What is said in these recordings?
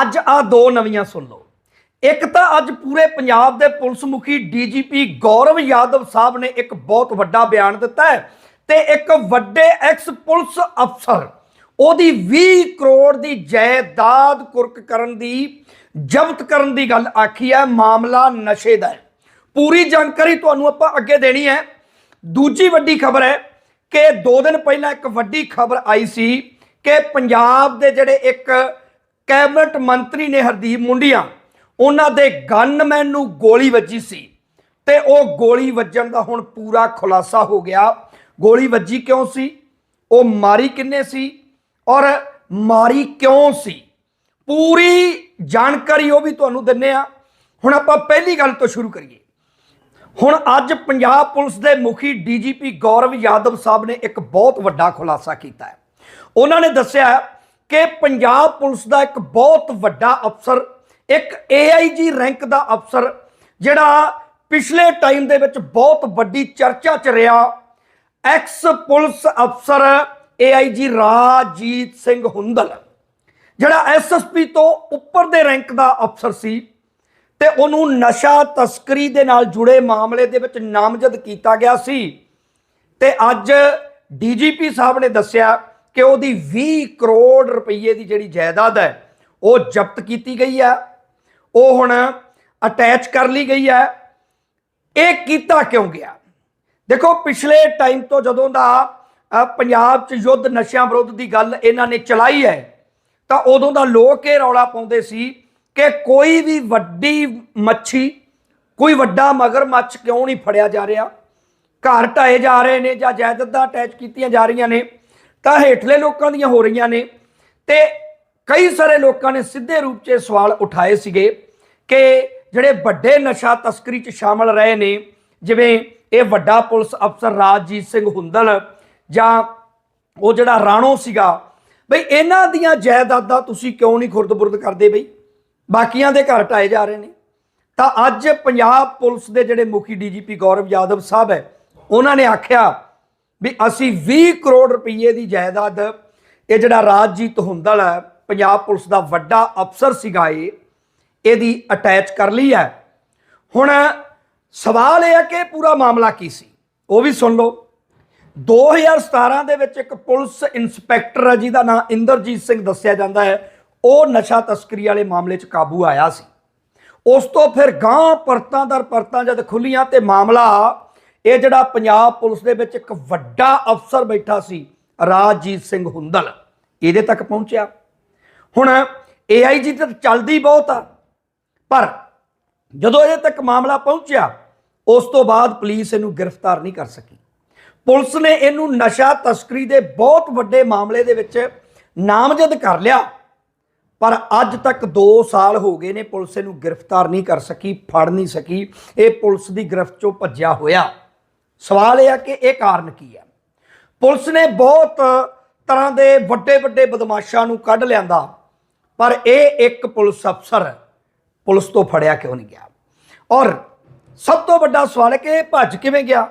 ਅੱਜ ਆ ਦੋ ਨਵੀਆਂ ਸੁਣ ਲਓ। ਇੱਕ ਤਾਂ ਅੱਜ ਪੂਰੇ ਪੰਜਾਬ ਦੇ ਪੁਲਿਸ ਮੁਖੀ ਡੀਜੀਪੀ ਗੌਰਵ ਯਾਦਵ ਸਾਹਿਬ ਨੇ ਇੱਕ ਬਹੁਤ ਵੱਡਾ ਬਿਆਨ ਦਿੱਤਾ ਹੈ ਤੇ ਇੱਕ ਵੱਡੇ ਐਕਸ ਪੁਲਿਸ ਅਫਸਰ, ਉਹਦੀ 20 ਕਰੋੜ ਦੀ ਜਾਇਦਾਦ ਕੁਰਕ ਕਰਨ ਦੀ, ਜ਼ਬਤ ਕਰਨ ਦੀ ਗੱਲ ਆਖੀ ਹੈ, ਮਾਮਲਾ ਨਸ਼ੇ ਦਾ ਹੈ। ਪੂਰੀ ਜਾਣਕਾਰੀ ਤੁਹਾਨੂੰ ਆਪਾਂ ਅੱਗੇ ਦੇਣੀ ਹੈ। ਦੂਜੀ ਵੱਡੀ ਖਬਰ ਹੈ ਕਿ 2 ਦਿਨ ਪਹਿਲਾਂ ਇੱਕ ਵੱਡੀ ਖਬਰ ਆਈ ਸੀ ਕਿ ਪੰਜਾਬ ਦੇ ਜਿਹੜੇ ਇੱਕ ਕੈਬਨਿਟ ਮੰਤਰੀ ਨੇ ਹਰਦੀਪ ਮੁੰਡੀਆਂ, ਉਹਨਾਂ ਦੇ ਗਨਮੈਨ ਨੂੰ ਗੋਲੀ ਵੱਜੀ ਸੀ ਤੇ ਉਹ ਗੋਲੀ ਵੱਜਣ ਦਾ ਹੁਣ ਪੂਰਾ ਖੁਲਾਸਾ ਹੋ ਗਿਆ। ਗੋਲੀ ਵੱਜੀ ਕਿਉਂ ਸੀ? ਉਹ ਮਾਰੀ ਕਿੰਨੇ ਸੀ? ਔਰ ਮਾਰੀ ਕਿਉਂ ਸੀ? ਪੂਰੀ ਜਾਣਕਾਰੀ ਉਹ ਵੀ ਤੁਹਾਨੂੰ ਦਿੰਨੇ ਆ। ਹੁਣ ਆਪਾਂ ਪਹਿਲੀ ਗੱਲ ਤੋਂ ਸ਼ੁਰੂ ਕਰੀਏ। ਹੁਣ ਅੱਜ ਪੰਜਾਬ ਪੁਲਿਸ ਦੇ ਮੁਖੀ ਡੀਜੀਪੀ ਗੌਰਵ ਯਾਦਵ ਸਾਹਿਬ ਨੇ ਇੱਕ ਬਹੁਤ ਵੱਡਾ ਖੁਲਾਸਾ ਕੀਤਾ ਹੈ। ਉਹਨਾਂ ਨੇ ਦੱਸਿਆ ਕਿ ਪੰਜਾਬ ਪੁਲਿਸ ਦਾ ਇੱਕ ਬਹੁਤ ਵੱਡਾ ਅਫਸਰ, ਇੱਕ AIG ਰੈਂਕ ਦਾ ਅਫਸਰ, ਜਿਹੜਾ ਪਿਛਲੇ ਟਾਈਮ ਦੇ ਵਿੱਚ ਬਹੁਤ ਵੱਡੀ ਚਰਚਾ 'ਚ ਰਿਹਾ, ਐਕਸ ਪੁਲਿਸ ਅਫਸਰ AIG ਰਾਜੀਤ ਸਿੰਘ ਹੁੰਦਲ, ਜਿਹੜਾ ਐਸਐਸਪੀ ਤੋਂ ਉੱਪਰ ਦੇ ਰੈਂਕ ਦਾ ਅਫਸਰ ਸੀ ਤੇ ਉਹਨੂੰ ਨਸ਼ਾ ਤਸਕਰੀ ਦੇ ਨਾਲ ਜੁੜੇ ਮਾਮਲੇ ਦੇ ਵਿੱਚ ਨਾਮਜ਼ਦ ਕੀਤਾ ਗਿਆ ਸੀ। ਤੇ ਅੱਜ ਡੀਜੀਪੀ ਸਾਹਿਬ ਨੇ ਦੱਸਿਆ ਕਿ ਉਹਦੀ 20 ਕਰੋੜ ਰੁਪਏ ਦੀ ਜਿਹੜੀ ਜਾਇਦਾਦ ਹੈ, ਉਹ ਜ਼ਬਤ ਕੀਤੀ ਗਈ ਹੈ। ਉਹ ਹੁਣ ਅਟੈਚ ਕਰ ਲਈ ਗਈ ਹੈ। ਇਹ ਕੀਤਾ ਕਿਉਂ ਗਿਆ? ਦੇਖੋ, ਪਿਛਲੇ ਟਾਈਮ ਤੋਂ ਜਦੋਂ ਦਾ ਪੰਜਾਬ 'ਚ ਯੁੱਧ ਨਸ਼ਿਆਂ ਵਿਰੁੱਧ ਦੀ ਗੱਲ ਇਹਨਾਂ ਨੇ ਚਲਾਈ ਹੈ, ਤਾਂ ਉਦੋਂ ਦਾ ਲੋਕ ਇਹ ਰੌਲਾ ਪਾਉਂਦੇ ਸੀ ਕਿ ਕੋਈ ਵੀ ਵੱਡੀ ਮੱਛੀ, ਕੋਈ ਵੱਡਾ ਮਗਰਮੱਛ ਕਿਉਂ ਨਹੀਂ ਫੜਿਆ ਜਾ ਰਿਹਾ? ਘਰ ਢਾਏ ਜਾ ਰਹੇ ਨੇ ਜਾਂ ਜਾਇਦਾਦਾਂ ਅਟੈਚ ਕੀਤੀਆਂ ਜਾ ਰਹੀਆਂ ਨੇ। ਤਾਂ ਹੇਠਲੇ ਲੋਕਾਂ ਦੀਆਂ ਹੋ ਰਹੀਆਂ ਨੇ। ਤੇ ਕਈ ਸਾਰੇ ਲੋਕਾਂ ਨੇ ਸਿੱਧੇ ਰੂਪ 'ਚ ਇਹ ਸਵਾਲ ਉਠਾਏ ਸੀਗੇ ਕਿ ਜਿਹੜੇ ਵੱਡੇ ਨਸ਼ਾ ਤਸਕਰੀ 'ਚ ਸ਼ਾਮਲ ਰਹੇ ਨੇ, ਜਿਵੇਂ ਇਹ ਵੱਡਾ ਪੁਲਿਸ ਅਫਸਰ ਰਾਜਜੀਤ ਸਿੰਘ ਹੁੰਦਲ ਜਾਂ ਉਹ ਜਿਹੜਾ ਰਾਣੋ ਸੀਗਾ, ਬਈ ਇਹਨਾਂ ਦੀਆਂ ਜਾਇਦਾਦਾਂ ਤੁਸੀਂ ਕਿਉਂ ਨਹੀਂ ਖੁਰਦ-ਬੁਰਦ ਕਰਦੇ ਬਈ? ਬਾਕੀਆਂ ਦੇ ਘਰ ਢਾਏ ਜਾ ਰਹੇ ਨੇ। ਤਾਂ ਅੱਜ ਪੰਜਾਬ ਪੁਲਿਸ ਦੇ ਜਿਹੜੇ ਮੁਖੀ ਡੀਜੀਪੀ ਗੌਰਵ ਯਾਦਵ ਸਾਹਿਬ ਹੈ, ਉਹਨਾਂ ਨੇ ਆਖਿਆ ਵੀ ਅਸੀਂ 20 ਕਰੋੜ ਰੁਪਏ ਦੀ ਜਾਇਦਾਦ, ਇਹ ਜਿਹੜਾ ਰਾਜਜੀਤ ਹੁੰਦਲ ਹੈ, ਪੰਜਾਬ ਪੁਲਿਸ ਦਾ ਵੱਡਾ ਅਫਸਰ ਸੀਗਾ ਇਹ, ਇਹਦੀ ਅਟੈਚ ਕਰ ਲਈ ਹੈ। ਹੁਣ ਸਵਾਲ ਇਹ ਹੈ ਕਿ ਪੂਰਾ ਮਾਮਲਾ ਕੀ ਸੀ? ਉਹ ਵੀ ਸੁਣ ਲਓ। 2017 ਦੇ ਵਿੱਚ ਇੱਕ ਪੁਲਿਸ ਇੰਸਪੈਕਟਰ ਹੈ, ਜਿਹਦਾ ਨਾਮ ਇੰਦਰਜੀਤ ਸਿੰਘ ਦੱਸਿਆ ਜਾਂਦਾ ਹੈ, ਉਹ ਨਸ਼ਾ ਤਸਕਰੀ ਵਾਲੇ ਮਾਮਲੇ 'ਚ ਕਾਬੂ ਆਇਆ ਸੀ। ਉਸ ਤੋਂ ਫਿਰ ਗਾਂ ਪਰਤਾਂ ਦਰ ਪਰਤਾਂ ਜਦ ਖੁੱਲੀਆਂ ਤੇ ਮਾਮਲਾ ਇਹ ਜਿਹੜਾ ਪੰਜਾਬ ਪੁਲਿਸ ਦੇ ਵਿੱਚ ਇੱਕ ਵੱਡਾ ਅਫਸਰ ਬੈਠਾ ਸੀ, ਰਾਜਜੀਤ ਸਿੰਘ ਹੁੰਦਲ, ਇਹਦੇ ਤੱਕ ਪਹੁੰਚਿਆ। ਹੁਣ AIG ਤੇ ਚੱਲਦੀ ਬਹੁਤ ਆ, ਪਰ ਜਦੋਂ ਇਹਦੇ ਤੱਕ ਮਾਮਲਾ ਪਹੁੰਚਿਆ, ਉਸ ਤੋਂ ਬਾਅਦ ਪੁਲਿਸ ਇਹਨੂੰ ਗ੍ਰਿਫਤਾਰ ਨਹੀਂ ਕਰ ਸਕੀ। ਪੁਲਿਸ ਨੇ ਇਹਨੂੰ ਨਸ਼ਾ ਤਸਕਰੀ ਦੇ ਬਹੁਤ ਵੱਡੇ ਮਾਮਲੇ ਦੇ ਵਿੱਚ ਨਾਮਜ਼ਦ ਕਰ ਲਿਆ, ਪਰ ਅੱਜ ਤੱਕ 2 ਸਾਲ ਹੋ ਗਏ ਨੇ ਪੁਲਿਸ ਇਹਨੂੰ ਗ੍ਰਿਫਤਾਰ ਨਹੀਂ ਕਰ ਸਕੀ, ਫੜ ਨਹੀਂ ਸਕੀ, ਇਹ ਪੁਲਿਸ ਦੀ ਗ੍ਰਿਫਤ ਚੋਂ ਭੱਜਿਆ ਹੋਇਆ। ਸਵਾਲ ਇਹ ਆ ਕਿ ਇਹ ਕਾਰਨ ਕੀ ਹੈ ਪੁਲਿਸ ਨੇ ਬਹੁਤ ਤਰ੍ਹਾਂ ਦੇ ਵੱਡੇ ਵੱਡੇ ਬਦਮਾਸ਼ਾਂ ਨੂੰ ਕੱਢ ਲਿਆਂਦਾ, ਪਰ ਇਹ ਇੱਕ ਪੁਲਿਸ ਅਫਸਰ ਪੁਲਿਸ ਤੋਂ ਫੜਿਆ ਕਿਉਂ ਨਹੀਂ ਗਿਆ? ਔਰ ਸਭ ਤੋਂ ਵੱਡਾ ਸਵਾਲ ਹੈ ਕਿ ਇਹ ਭੱਜ ਕਿਵੇਂ ਗਿਆ?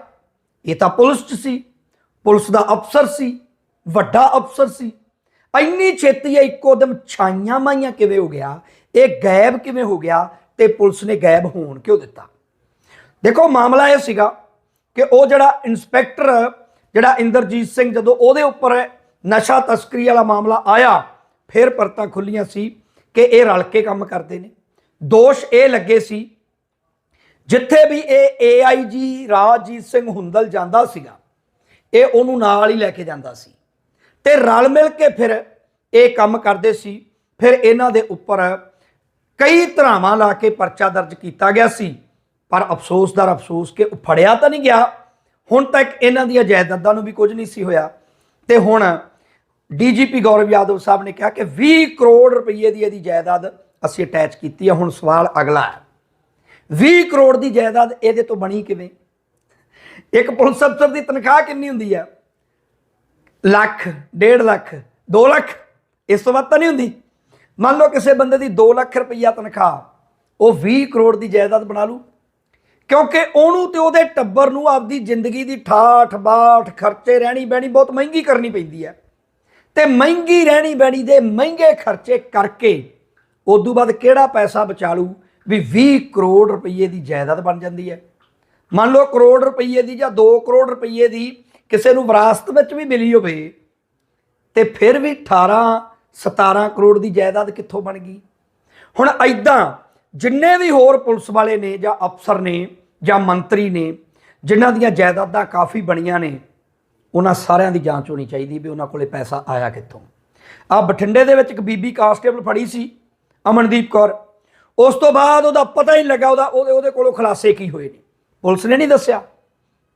ਇਹ ਤਾਂ ਪੁਲਿਸ 'ਚ ਸੀ, ਪੁਲਿਸ ਦਾ ਅਫਸਰ ਸੀ, ਵੱਡਾ ਅਫਸਰ ਸੀ। ਇੰਨੀ ਛੇਤੀ ਇਹ ਇੱਕੋ ਦਮ ਛਾਈਆਂ ਮਾਈਆਂ ਕਿਵੇਂ ਹੋ ਗਿਆ? ਇਹ ਗਾਇਬ ਕਿਵੇਂ ਹੋ ਗਿਆ? ਤੇ ਪੁਲਿਸ ਨੇ ਗਾਇਬ ਹੋਣ ਕਿਉਂ ਦਿੱਤਾ? ਦੇਖੋ, ਮਾਮਲਾ ਇਹ ਸੀਗਾ ਕਿ ਉਹ ਜਿਹੜਾ ਇਨਸਪੈਕਟਰ ਜਿਹੜਾ ਇੰਦਰਜੀਤ ਸਿੰਘ ਜਦੋਂ ਉਹਦੇ ਉੱਪਰ ਨਸ਼ਾ ਤਸਕਰੀ ਵਾਲਾ ਮਾਮਲਾ ਆਇਆ, ਫਿਰ ਪਰਤਾਂ ਖੁੱਲੀਆਂ ਸੀ ਕਿ ਇਹ ਰਲ ਕੇ ਕੰਮ ਕਰਦੇ ਨੇ। ਦੋਸ਼ ਇਹ ਲੱਗੇ ਸੀ, ਜਿੱਥੇ ਵੀ ਇਹ AIG ਰਾਜਜੀਤ ਸਿੰਘ ਹੁੰਦਲ ਜਾਂਦਾ ਸੀਗਾ, ਇਹ ਉਹਨੂੰ ਨਾਲ ਹੀ ਲੈ ਕੇ ਜਾਂਦਾ ਸੀ। ਤੇ ਰਲ ਮਿਲ ਕੇ ਫਿਰ ਇਹ ਕੰਮ ਕਰਦੇ ਸੀ। ਫਿਰ ਇਹਨਾਂ ਦੇ ਉੱਪਰ ਕਈ ਧਰਾਵਾਂ ਲਾ ਕੇ ਪਰਚਾ ਦਰਜ ਕੀਤਾ ਗਿਆ ਸੀ। ਪਰ ਅਫਸੋਸ ਦਰ ਅਫਸੋਸ ਕਿ ਉਹ ਫੜਿਆ ਤਾਂ ਨਹੀਂ ਗਿਆ। ਹੁਣ ਤੱਕ ਇਹਨਾਂ ਦੀਆਂ ਜਾਇਦਾਦਾਂ ਨੂੰ ਵੀ ਕੁਝ ਨਹੀਂ ਸੀ ਹੋਇਆ। ਤੇ ਹੁਣ ਡੀਜੀਪੀ ਗੌਰਵ ਯਾਦਵ ਸਾਹਿਬ ਨੇ ਕਿਹਾ ਕਿ 20 ਕਰੋੜ ਰੁਪਏ ਦੀ ਇਹਦੀ ਜਾਇਦਾਦ ਅਸੀਂ ਅਟੈਚ ਕੀਤੀ ਹੈ ਹੁਣ ਸਵਾਲ ਅਗਲਾ ਹੈ 20 ਕਰੋੜ ਦੀ ਜਾਇਦਾਦ ਇਹਦੇ ਤੋਂ ਬਣੀ ਕਿਵੇਂ? ਇੱਕ ਪੁਲਿਸ ਅਫਸਰ ਦੀ ਤਨਖਾਹ ਕਿੰਨੀ ਹੁੰਦੀ ਹੈ ਲੱਖ 1.5 ਲੱਖ 2 ਲੱਖ? ਇਸ ਤੋਂ ਵੱਧ ਤਾਂ ਨਹੀਂ ਹੁੰਦੀ। ਮੰਨ ਲਓ ਕਿਸੇ ਬੰਦੇ ਦੀ 2 ਲੱਖ ਰੁਪਈਆ ਤਨਖਾਹ, ਉਹ 20 ਕਰੋੜ ਦੀ ਜਾਇਦਾਦ ਬਣਾ ਲੂ ਕਿਉਂਕਿ ਉਹਨੂੰ ਤੇ ਉਹਦੇ ਟੱਬਰ ਨੂੰ ਆਪਦੀ ਜ਼ਿੰਦਗੀ ਦੀ ਠਾਠ ਬਾਠ ਖਰਚੇ ਰਹਿਣੀ ਬਹਿਣੀ ਬਹੁਤ ਮਹਿੰਗੀ ਕਰਨੀ ਪੈਂਦੀ ਹੈ। ਤੇ ਮਹਿੰਗੀ ਰਹਿਣੀ ਬਹਿਣੀ ਦੇ ਮਹਿੰਗੇ ਖਰਚੇ ਕਰਕੇ ਉਦੋਂ ਬਾਅਦ ਕਿਹੜਾ ਪੈਸਾ ਬਚਾ ਲੂ ਵੀ 20 ਕਰੋੜ ਰੁਪਏ ਦੀ ਜਾਇਦਾਦ ਬਣ ਜਾਂਦੀ ਹੈ। ਮੰਨ ਲਓ ਕਰੋੜ ਰੁਪਏ ਦੀ ਜਾਂ 2 ਕਰੋੜ ਰੁਪਏ ਦੀ ਕਿਸੇ ਨੂੰ ਵਿਰਾਸਤ ਵਿੱਚ ਵੀ ਮਿਲੀ ਹੋਵੇ, ਤੇ ਫਿਰ ਵੀ 18 17 ਕਰੋੜ ਦੀ ਜਾਇਦਾਦ ਕਿੱਥੋਂ ਬਣ ਗਈ? ਹੁਣ ਐਦਾਂ ਜਿੰਨੇ ਵੀ ਹੋਰ ਪੁਲਿਸ ਵਾਲੇ ਨੇ ਜਾਂ ਅਫਸਰ ਨੇ ਜਾਂ ਮੰਤਰੀ ਨੇ, ਜਿਨ੍ਹਾਂ ਦੀਆਂ ਜਾਇਦਾਦਾਂ ਕਾਫੀ ਬਣੀਆਂ ਨੇ, ਉਹਨਾਂ ਸਾਰਿਆਂ ਦੀ ਜਾਂਚ ਹੋਣੀ ਚਾਹੀਦੀ ਵੀ ਉਹਨਾਂ ਕੋਲੇ ਪੈਸਾ ਆਇਆ ਕਿੱਥੋਂ। ਆ ਬਠਿੰਡੇ ਦੇ ਵਿੱਚ ਇੱਕ ਬੀਬੀ ਕਾਂਸਟੇਬਲ ਫੜੀ ਸੀ, ਅਮਨਦੀਪ ਕੌਰ। ਉਸ ਤੋਂ ਬਾਅਦ ਉਹਦਾ ਪਤਾ ਹੀ ਨਹੀਂ ਲੱਗਾ ਉਹਦਾ, ਉਹਦੇ ਉਹਦੇ ਕੋਲੋਂ ਖੁਲਾਸੇ ਕੀ ਹੋਏ ਨੇ। ਪੁਲਿਸ ਨੇ ਨਹੀਂ ਦੱਸਿਆ।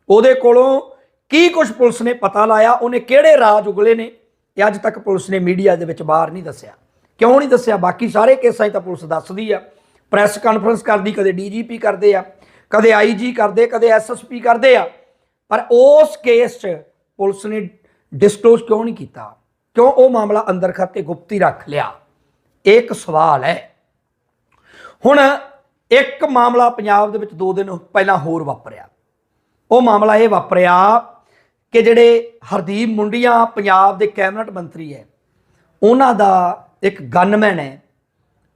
ਉਹਦੇ ਕੋਲੋਂ ਕੀ ਕੁਝ ਪੁਲਿਸ ਨੇ ਪਤਾ ਲਾਇਆ, ਉਹਨੇ ਕਿਹੜੇ ਰਾਜ ਉਗਲੇ ਨੇ, ਇਹ ਅੱਜ ਤੱਕ ਪੁਲਿਸ ਨੇ ਮੀਡੀਆ ਦੇ ਵਿੱਚ ਬਾਹਰ ਨਹੀਂ ਦੱਸਿਆ। ਕਿਉਂ ਨਹੀਂ ਦੱਸਿਆ? ਬਾਕੀ ਸਾਰੇ ਕੇਸਾਂ 'ਚ ਤਾਂ ਪੁਲਿਸ ਦੱਸਦੀ ਆ। ਪ੍ਰੈਸ ਕਾਨਫਰੰਸ ਕਰਦੀ, ਕਦੇ ਡੀਜੀਪੀ ਕਰਦੇ ਆ। ਕਦੇ ਆਈਜੀ ਕਰਦੇ, ਕਦੇ ਐਸਐਸਪੀ ਕਰਦੇ ਆ। ਪਰ ਉਸ ਕੇਸ 'ਚ ਪੁਲਿਸ ਨੇ ਡਿਸਕਲੋਜ਼ ਕਿਉਂ ਨਹੀਂ ਕੀਤਾ? ਕਿਉਂ ਉਹ ਮਾਮਲਾ ਅੰਦਰ ਖਾਤੇ ਗੁਪਤੀ ਰੱਖ ਲਿਆ? ਇਹ ਇੱਕ ਸਵਾਲ ਹੈ। ਹੁਣ ਇੱਕ ਮਾਮਲਾ ਪੰਜਾਬ ਦੇ ਵਿੱਚ 2 ਦਿਨ ਪਹਿਲਾਂ ਹੋਰ ਵਾਪਰਿਆ। ਉਹ ਮਾਮਲਾ ਇਹ ਵਾਪਰਿਆ ਕਿ ਜਿਹੜੇ ਹਰਦੀਪ ਮੁੰਡੀਆਂ ਪੰਜਾਬ ਦੇ ਕੈਬਨਿਟ ਮੰਤਰੀ ਹੈ, ਉਹਨਾਂ ਦਾ ਇੱਕ ਗਨਮੈਨ ਹੈ,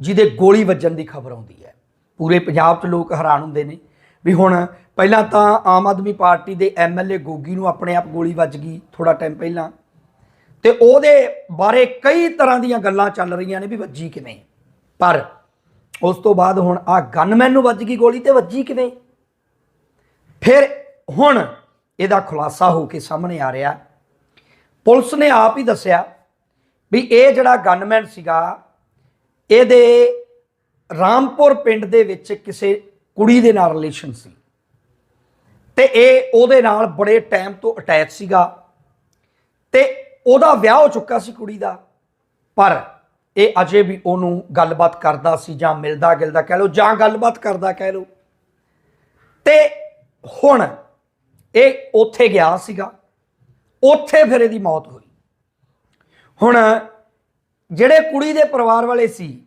ਜਿਹਦੇ ਗੋਲੀ ਵੱਜਣ ਦੀ ਖਬਰ ਆਉਂਦੀ ਹੈ। ਪੂਰੇ ਪੰਜਾਬ 'ਚ ਲੋਕ ਹੈਰਾਨ ਹੁੰਦੇ ਨੇ। ਵੀ ਹੁਣ ਪਹਿਲਾਂ ਤਾਂ ਆਮ ਆਦਮੀ ਪਾਰਟੀ ਦੇ ਐਮਐਲਏ ਗੋਗੀ ਨੂੰ ਆਪਣੇ ਆਪ ਗੋਲੀ ਵੱਜ ਗਈ ਥੋੜਾ ਟਾਈਮ ਪਹਿਲਾਂ। ਤੇ ਉਹਦੇ ਬਾਰੇ ਕਈ ਤਰ੍ਹਾਂ ਦੀਆਂ ਗੱਲਾਂ ਚੱਲ ਰਹੀਆਂ ਨੇ ਵੀ ਵੱਜੀ ਕਿਵੇਂ। ਪਰ ਉਸ ਤੋਂ ਬਾਅਦ ਹੁਣ ਆ ਗਨਮੈਨ ਨੂੰ ਵੱਜ ਗਈ ਗੋਲੀ ਤੇ ਵੱਜੀ ਕਿਵੇਂ। ਫਿਰ ਹੁਣ ਇਹਦਾ ਖੁਲਾਸਾ ਹੋ ਕੇ ਸਾਹਮਣੇ ਆ ਰਿਹਾ। ਪੁਲਿਸ ਨੇ ਆਪ ਹੀ ਦੱਸਿਆ ਵੀ ਇਹ ਜਿਹੜਾ ਗਨਮੈਨ ਸੀਗਾ, ਇਹਦੇ ਰਾਮਪੁਰ ਪਿੰਡ ਦੇ ਵਿੱਚ ਕਿਸੇ ਕੁੜੀ ਦੇ ਨਾਲ ਰਿਲੇਸ਼ਨ ਸੀ। ਤੇ ਇਹ ਉਹਦੇ ਨਾਲ ਬੜੇ ਟਾਈਮ ਤੋਂ ਅਟੈਚ ਸੀਗਾ। ਤੇ ਉਹਦਾ ਵਿਆਹ ਹੋ ਚੁੱਕਾ ਸੀ ਕੁੜੀ ਦਾ। ਪਰ ਇਹ ਅਜੇ ਵੀ ਉਹਨੂੰ ਗੱਲਬਾਤ ਕਰਦਾ ਸੀ ਜਾਂ ਮਿਲਦਾ ਗਿਲਦਾ ਕਹਿ ਲਓ ਜਾਂ ਗੱਲਬਾਤ ਕਰਦਾ ਕਹਿ ਲਓ। ਤੇ ਹੁਣ ਇਹ ਉੱਥੇ ਗਿਆ ਸੀਗਾ। ਉੱਥੇ ਫਿਰ ਇਹਦੀ ਮੌਤ ਹੋਈ। ਹੁਣ ਜਿਹੜੇ ਕੁੜੀ ਦੇ ਪਰਿਵਾਰ ਵਾਲੇ ਸੀ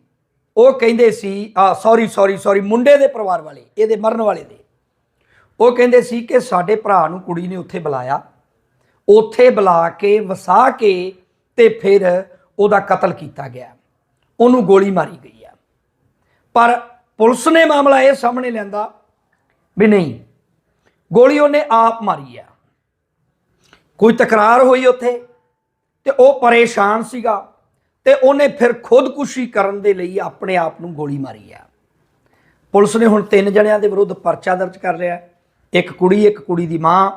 ਉਹ ਕਹਿੰਦੇ ਸੀ ਆ ਸੌਰੀ ਸੌਰੀ ਸੌਰੀ ਮੁੰਡੇ ਦੇ ਪਰਿਵਾਰ ਵਾਲੇ, ਇਹਦੇ ਮਰਨ ਵਾਲੇ ਦੇ। ਉਹ ਕਹਿੰਦੇ ਸੀ ਕਿ ਸਾਡੇ ਭਰਾ ਨੂੰ ਕੁੜੀ ਨੇ ਉੱਥੇ ਬੁਲਾਇਆ। ਉੱਥੇ ਬੁਲਾ ਕੇ, ਵਸਾ ਕੇ ਤੇ ਫਿਰ ਉਹਦਾ ਕਤਲ ਕੀਤਾ ਗਿਆ। ਉਹਨੂੰ ਗੋਲੀ ਮਾਰੀ ਗਈ ਆ। ਪਰ ਪੁਲਿਸ ਨੇ ਮਾਮਲਾ ਇਹ ਸਾਹਮਣੇ ਲਿਆਂਦਾ ਵੀ ਨਹੀਂ, ਗੋਲੀ ਉਹਨੇ ਆਪ ਮਾਰੀ ਆ। ਕੋਈ ਤਕਰਾਰ ਹੋਈ ਉੱਥੇ ਤੇ ਉਹ ਪਰੇਸ਼ਾਨ ਸੀਗਾ। ਤੇ ਉਹਨੇ ਫਿਰ ਖੁਦਕੁਸ਼ੀ ਕਰਨ ਦੇ ਲਈ ਆਪਣੇ ਆਪ ਨੂੰ ਗੋਲੀ ਮਾਰੀ ਆ। ਪੁਲਿਸ ਨੇ ਹੁਣ ਤਿੰਨ ਜਣਿਆਂ ਦੇ ਵਿਰੁੱਧ ਪਰਚਾ ਦਰਜ ਕਰ ਲਿਆ। ਇੱਕ ਕੁੜੀ ਇੱਕ ਕੁੜੀ ਦੀ ਮਾਂ,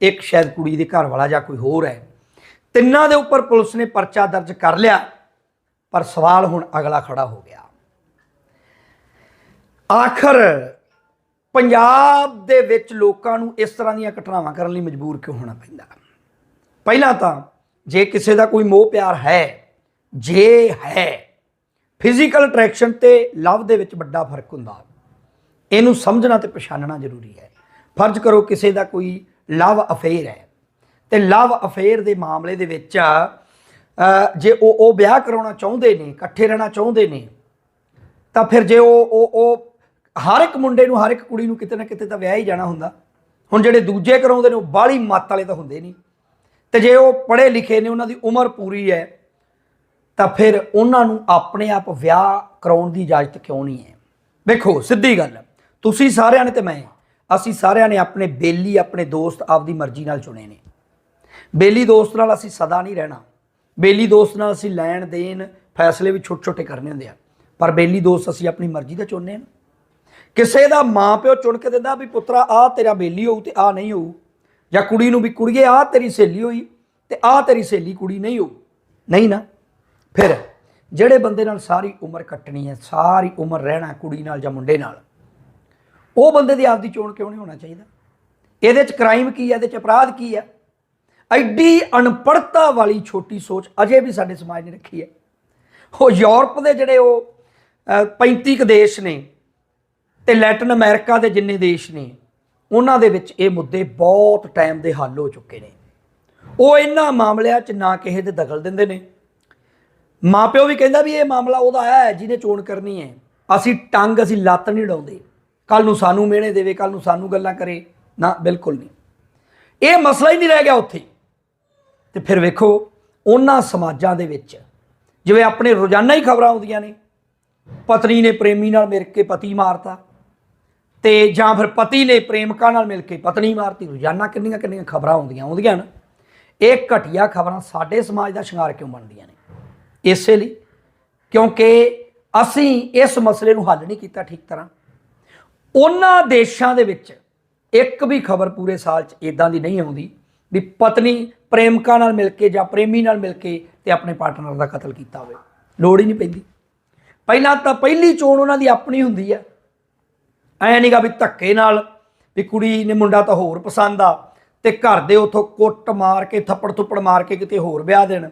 ਇੱਕ ਸ਼ਾਇਦ ਕੁੜੀ ਦੇ ਘਰ ਵਾਲਾ ਜਾਂ ਕੋਈ ਹੋਰ ਹੈ। ਤਿੰਨਾਂ ਦੇ ਉੱਪਰ ਪੁਲਿਸ ਨੇ ਪਰਚਾ ਦਰਜ ਕਰ ਲਿਆ, ਪਰ ਸਵਾਲ ਹੁਣ ਅਗਲਾ ਖੜਾ ਹੋ ਗਿਆ। ਆਖਰ ਪੰਜਾਬ ਦੇ ਵਿੱਚ ਲੋਕਾਂ ਨੂੰ ਇਸ ਤਰ੍ਹਾਂ ਦੀਆਂ ਘਟਨਾਵਾਂ ਕਰਨ ਲਈ ਮਜਬੂਰ ਕਿਉਂ ਹੋਣਾ ਪੈਂਦਾ? ਪਹਿਲਾਂ ਤਾਂ ਜੇ ਕਿਸੇ ਦਾ ਕੋਈ ਮੋਹ ਪਿਆਰ ਹੈ ਜੇ ਹੈ ਫਿਜ਼ੀਕਲ ਅਟਰੈਕਸ਼ਨ ਤੇ ਲਵ ਦੇ ਵਿੱਚ ਵੱਡਾ ਫ਼ਰਕ ਹੁੰਦਾ। ਇਹਨੂੰ ਸਮਝਣਾ ਤੇ ਪਛਾਣਨਾ ਜ਼ਰੂਰੀ ਹੈ। ਫਰਜ਼ ਕਰੋ ਕਿਸੇ ਦਾ ਕੋਈ ਲਵ ਅਫੇਅਰ ਹੈ। ਤੇ ਲਵ ਅਫੇਅਰ ਦੇ ਮਾਮਲੇ ਦੇ ਵਿੱਚ ਜੇ ਉਹ ਉਹ ਵਿਆਹ ਕਰਾਉਣਾ ਚਾਹੁੰਦੇ ਨੇ, ਇਕੱਠੇ ਰਹਿਣਾ ਚਾਹੁੰਦੇ ਨੇ, ਤਾਂ ਫਿਰ ਜੇ ਉਹ ਉਹ ਉਹ ਹਰ ਇੱਕ ਮੁੰਡੇ ਨੂੰ, ਹਰ ਇੱਕ ਕੁੜੀ ਨੂੰ ਕਿਤੇ ਨਾ ਕਿਤੇ ਤਾਂ ਵਿਆਹ ਹੀ ਜਾਣਾ ਹੁੰਦਾ। ਹੁਣ ਜਿਹੜੇ ਦੂਜੇ ਕਰਾਉਂਦੇ ਨੇ, ਉਹ ਬਾਹਲੀ ਮੱਤ ਵਾਲੇ ਤਾਂ ਹੁੰਦੇ ਨਹੀਂ। ਤੇ ਜੇ ਉਹ ਪੜ੍ਹੇ ਲਿਖੇ ਨੇ, ਉਹਨਾਂ ਦੀ ਉਮਰ ਪੂਰੀ ਹੈ ਤਾਂ ਫਿਰ ਉਹਨਾਂ ਨੂੰ ਆਪਣੇ ਆਪ ਵਿਆਹ ਕਰਾਉਣ ਦੀ ਇਜਾਜ਼ਤ ਕਿਉਂ ਨਹੀਂ ਹੈ? ਵੇਖੋ, ਸਿੱਧੀ ਗੱਲ ਤੁਸੀਂ ਸਾਰਿਆਂ ਨੇ ਤੇ ਮੈਂ ਅਸੀਂ ਸਾਰਿਆਂ ਨੇ ਆਪਣੇ ਬੇਲੀ, ਆਪਣੇ ਦੋਸਤ ਆਪਦੀ ਮਰਜ਼ੀ ਨਾਲ ਚੁਣੇ ਨੇ। ਬੇਲੀ ਦੋਸਤ ਨਾਲ ਅਸੀਂ ਸਦਾ ਨਹੀਂ ਰਹਿਣਾ। ਬੇਲੀ ਦੋਸਤ ਨਾਲ ਅਸੀਂ ਲੈਣ ਦੇਣ ਫੈਸਲੇ ਵੀ ਛੋਟੇ ਛੋਟੇ ਕਰਨੇ ਹੁੰਦੇ ਆ। ਪਰ ਬੇਲੀ ਦੋਸਤ ਅਸੀਂ ਆਪਣੀ ਮਰਜ਼ੀ ਦਾ ਚੁਣਨੇ ਆ। ਕਿਸੇ ਦਾ ਮਾਂ ਪਿਓ ਚੁਣ ਕੇ ਦਿੰਦਾ ਵੀ ਪੁੱਤਰਾ ਆ ਤੇਰਾ ਬੇਲੀ ਹੋਊ ਤੇ ਆ ਨਹੀਂ ਹੋਊ। ਜਾਂ ਕੁੜੀ ਨੂੰ ਵੀ ਕੁੜੀਏ ਆ ਤੇਰੀ ਸਹੇਲੀ ਹੋਈ ਤੇ ਆ ਤੇਰੀ ਸਹੇਲੀ ਕੁੜੀ ਨਹੀਂ ਹੋਊ। ਨਹੀਂ ਨਾ। ਫਿਰ ਜਿਹੜੇ ਬੰਦੇ ਨਾਲ ਸਾਰੀ ਉਮਰ ਕੱਟਣੀ ਹੈ ਸਾਰੀ ਉਮਰ ਰਹਿਣਾ ਕੁੜੀ ਨਾਲ ਜਾਂ ਮੁੰਡੇ ਨਾਲ ਉਹ ਬੰਦੇ ਦੀ ਆਪਦੀ ਚੋਣ ਕਿਉਂ ਨਹੀਂ ਹੋਣਾ ਚਾਹੀਦਾ? ਇਹਦੇ ਚ ਕ੍ਰਾਈਮ ਕੀ ਹੈ? ਇਹਦੇ ਚ ਅਪਰਾਧ ਕੀ ਹੈ? ਐਡੀ ਅਨਪੜਤਾ ਵਾਲੀ ਛੋਟੀ ਸੋਚ ਅਜੇ ਵੀ ਸਾਡੇ ਸਮਾਜ ਨੇ ਰੱਖੀ ਹੈ। ਉਹ ਯੂਰਪ ਦੇ ਜਿਹੜੇ ਉਹ ਅਹ, 35 ਕੁ ਦੇਸ਼ ਨੇ ਤੇ ਲੈਟਨ ਅਮਰੀਕਾ ਦੇ ਜਿੰਨੇ ਦੇਸ਼ ਨੇ ਉਹਨਾਂ ਦੇ ਵਿੱਚ ਇਹ ਮੁੱਦੇ ਬਹੁਤ ਟਾਈਮ ਦੇ ਹੱਲ ਹੋ ਚੁੱਕੇ ਨੇ। ਉਹ ਇਹਨਾਂ ਮਾਮਲਿਆਂ 'ਚ ਨਾ ਕਿਸੇ ਦੇ ਦਖਲ ਦਿੰਦੇ ਨੇ। ਮਾਪਿਓ ਵੀ ਕਹਿੰਦਾ ਵੀ ਇਹ ਮਾਮਲਾ ਉਹਦਾ ਆਇਆ ਹੈ, ਜਿਹਨੇ ਚੋਣ ਕਰਨੀ ਹੈ। ਅਸੀਂ ਟੰਗ, ਅਸੀਂ ਲੱਤ ਨਹੀਂ ਡਾਉਂਦੇ। ਕੱਲ ਨੂੰ ਸਾਨੂੰ ਮਿਹਣੇ ਦੇਵੇ ਕੱਲ ਨੂੰ ਸਾਨੂੰ ਗੱਲਾਂ ਕਰੇ। ਨਾ, ਬਿਲਕੁਲ ਨਹੀਂ। ਇਹ ਮਸਲਾ ਹੀ ਨਹੀਂ ਰਹਿ ਗਿਆ ਉੱਥੇ। ਤੇ ਫਿਰ ਵੇਖੋ, ਉਹਨਾਂ ਸਮਾਜਾਂ ਦੇ ਵਿੱਚ ਜਿਵੇਂ ਆਪਣੇ ਰੋਜ਼ਾਨਾ ਹੀ ਖਬਰਾਂ ਆਉਂਦੀਆਂ ਨੇ। ਪਤਨੀ ਨੇ ਪ੍ਰੇਮੀ ਨਾਲ ਮਿਲ ਕੇ ਪਤੀ ਮਾਰਤਾ ਤੇ ਜਾਂ ਫਿਰ ਪਤੀ ਨੇ ਪ੍ਰੇਮਿਕਾ ਨਾਲ ਮਿਲ ਕੇ ਪਤਨੀ ਮਾਰਤੀ। ਰੋਜ਼ਾਨਾ ਕਿੰਨੀਆਂ ਕਿੰਨੀਆਂ ਖਬਰਾਂ ਆਉਂਦੀਆਂ ਆਉਂਦੀਆਂ ਨਾ ਇਹ ਘਟੀਆ ਖਬਰਾਂ ਸਾਡੇ ਸਮਾਜ ਦਾ ਸ਼ਿੰਗਾਰ ਕਿਉਂ ਬਣਦੀਆਂ ਨੇ? ਇਸੇ ਲਈ, ਕਿਉਂਕਿ ਅਸੀਂ ਇਸ ਮਸਲੇ ਨੂੰ ਹੱਲ ਨਹੀਂ ਕੀਤਾ ਠੀਕ ਤਰ੍ਹਾਂ। ਉਹਨਾਂ ਦੇਸ਼ਾਂ ਦੇ ਵਿੱਚ ਇੱਕ ਵੀ ਖਬਰ ਪੂਰੇ ਸਾਲ 'ਚ ਇਦਾਂ ਦੀ ਨਹੀਂ ਆਉਂਦੀ ਵੀ ਪਤਨੀ ਪ੍ਰੇਮਕਾ ਨਾਲ ਮਿਲ ਕੇ ਜਾਂ ਪ੍ਰੇਮੀ ਨਾਲ ਮਿਲ ਕੇ ਤੇ ਆਪਣੇ ਪਾਰਟਨਰ ਦਾ ਕਤਲ ਕੀਤਾ ਹੋਵੇ। ਲੋੜ ਹੀ ਨਹੀਂ ਪੈਂਦੀ। ਪਹਿਲਾਂ ਤਾਂ ਪਹਿਲੀ ਚੋਣ ਉਹਨਾਂ ਦੀ ਆਪਣੀ ਹੁੰਦੀ ਆ। ਐ ਨਹੀਂਗਾ ਵੀ ਧੱਕੇ ਨਾਲ ਵੀ ਕੁੜੀ ਨੇ ਮੁੰਡਾ ਤਾਂ ਹੋਰ ਪਸੰਦ ਆ ਤੇ ਘਰ ਦੇ ਉਥੋਂ ਕੁੱਟ ਮਾਰ ਕੇ ਥੱਪੜ ਥੁੱਪੜ ਮਾਰ ਕੇ ਕਿਤੇ ਹੋਰ ਵਿਆਹ ਦੇਣ।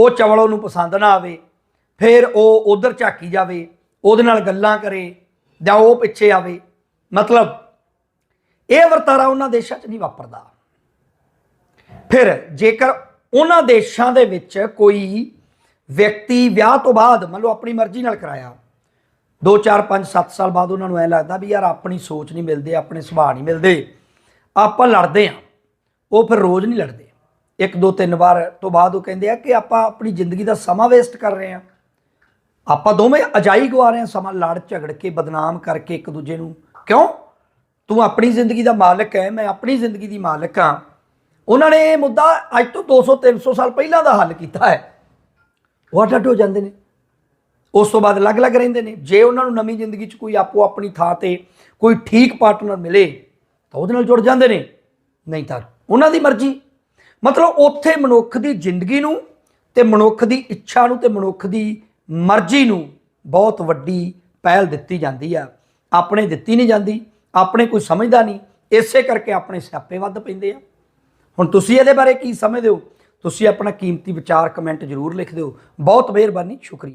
ਉਹ ਚਵਲ ਉਹਨੂੰ ਪਸੰਦ ਨਾ ਆਵੇ, ਫਿਰ ਉਹ ਉਧਰ ਝਾਕੀ ਜਾਵੇ, ਉਹਦੇ ਨਾਲ ਗੱਲਾਂ ਕਰੇ, ਜਾਂ ਉਹ ਪਿੱਛੇ ਆਵੇ। ਮਤਲਬ, ਇਹ ਵਰਤਾਰਾ ਉਹਨਾਂ ਦੇਸ਼ਾਂ 'ਚ ਨਹੀਂ ਵਾਪਰਦਾ। ਫਿਰ ਜੇਕਰ ਉਹਨਾਂ ਦੇਸ਼ਾਂ ਦੇ ਵਿੱਚ ਕੋਈ ਵਿਅਕਤੀ ਵਿਆਹ ਤੋਂ ਬਾਅਦ, ਮੰਨ ਲਓ ਆਪਣੀ ਮਰਜ਼ੀ ਨਾਲ ਕਰਾਇਆ 2 4 5 7 ਸਾਲ ਬਾਅਦ ਉਹਨਾਂ ਨੂੰ ਐ ਲੱਗਦਾ ਵੀ ਯਾਰ ਆਪਣੀ ਸੋਚ ਨਹੀਂ ਮਿਲਦੇ, ਆਪਣੇ ਸੁਭਾਅ ਨਹੀਂ ਮਿਲਦੇ, ਆਪਾਂ ਲੜਦੇ ਆ, ਉਹ ਫਿਰ ਰੋਜ਼ ਨਹੀਂ ਲੜਦੇ। ਇੱਕ ਦੋ ਤਿੰਨ ਵਾਰ ਤੋਂ ਬਾਅਦ ਉਹ ਕਹਿੰਦੇ ਆ ਕਿ ਆਪਾਂ ਆਪਣੀ ਜ਼ਿੰਦਗੀ ਦਾ ਸਮਾਂ ਵੇਸਟ ਕਰ ਰਹੇ ਆ ਆਪਾਂ ਦੋਵੇਂ ਅਜਾਈ ਗਵਾ ਰਹੇ ਆ ਸਮਾਂ, ਲੜ ਝਗੜ ਕੇ, ਬਦਨਾਮ ਕਰਕੇ ਇੱਕ ਦੂਜੇ ਨੂੰ। ਕਿਉਂ? ਤੂੰ ਆਪਣੀ ਜ਼ਿੰਦਗੀ ਦਾ ਮਾਲਕ ਹੈ, ਮੈਂ ਆਪਣੀ ਜ਼ਿੰਦਗੀ ਦੀ ਮਾਲਕ ਹਾਂ। ਉਹਨਾਂ ਨੇ ਇਹ ਮੁੱਦਾ ਅੱਜ ਤੋਂ 200 300 ਸਾਲ ਪਹਿਲਾਂ ਦਾ ਹੱਲ ਕੀਤਾ ਹੈ। ਉਹ ਅੱਡ ਅੱਡ ਹੋ ਜਾਂਦੇ ਨੇ। ਉਸ ਤੋਂ ਬਾਅਦ ਅਲੱਗ-ਅਲੱਗ ਰਹਿੰਦੇ ਨੇ। ਜੇ ਉਹਨਾਂ ਨੂੰ ਨਵੀਂ ਜ਼ਿੰਦਗੀ 'ਚ ਕੋਈ ਆਪੋ ਆਪਣੀ ਥਾਂ ਤੇ ਕੋਈ ਠੀਕ ਪਾਰਟਨਰ ਮਿਲੇ, ਤਾਂ ਉਹਦੇ ਨਾਲ ਜੁੜ ਜਾਂਦੇ ਨੇ। ਨਹੀਂ ਤਾਂ, ਉਹਨਾਂ ਦੀ ਮਰਜ਼ੀ। ਮਤਲਬ ਉੱਥੇ ਮਨੁੱਖ ਦੀ ਜ਼ਿੰਦਗੀ ਨੂੰ ਤੇ ਮਨੁੱਖ ਦੀ ਇੱਛਾ ਨੂੰ ਤੇ ਮਨੁੱਖ ਦੀ ਮਰਜ਼ੀ ਨੂੰ ਬਹੁਤ ਵੱਡੀ ਪਹਿਲ ਦਿੱਤੀ ਜਾਂਦੀ ਆ। ਆਪਣੇ ਦਿੱਤੀ ਨਹੀਂ ਜਾਂਦੀ, ਆਪਣੇ ਕੋਈ ਸਮਝਦਾ ਨਹੀਂ, ਇਸੇ ਕਰਕੇ ਆਪਣੇ ਸਿਆਪੇ ਵੱਧ ਪੈਂਦੇ ਆ। ਹੁਣ ਤੁਸੀਂ ਇਹਦੇ ਬਾਰੇ ਕੀ ਸਮਝਦੇ ਹੋ? ਤੁਸੀਂ ਆਪਣਾ ਕੀਮਤੀ ਵਿਚਾਰ ਕਮੈਂਟ ਜ਼ਰੂਰ ਲਿਖ ਦਿਓ। ਬਹੁਤ ਮਿਹਰਬਾਨੀ, ਸ਼ੁਕਰੀਆ।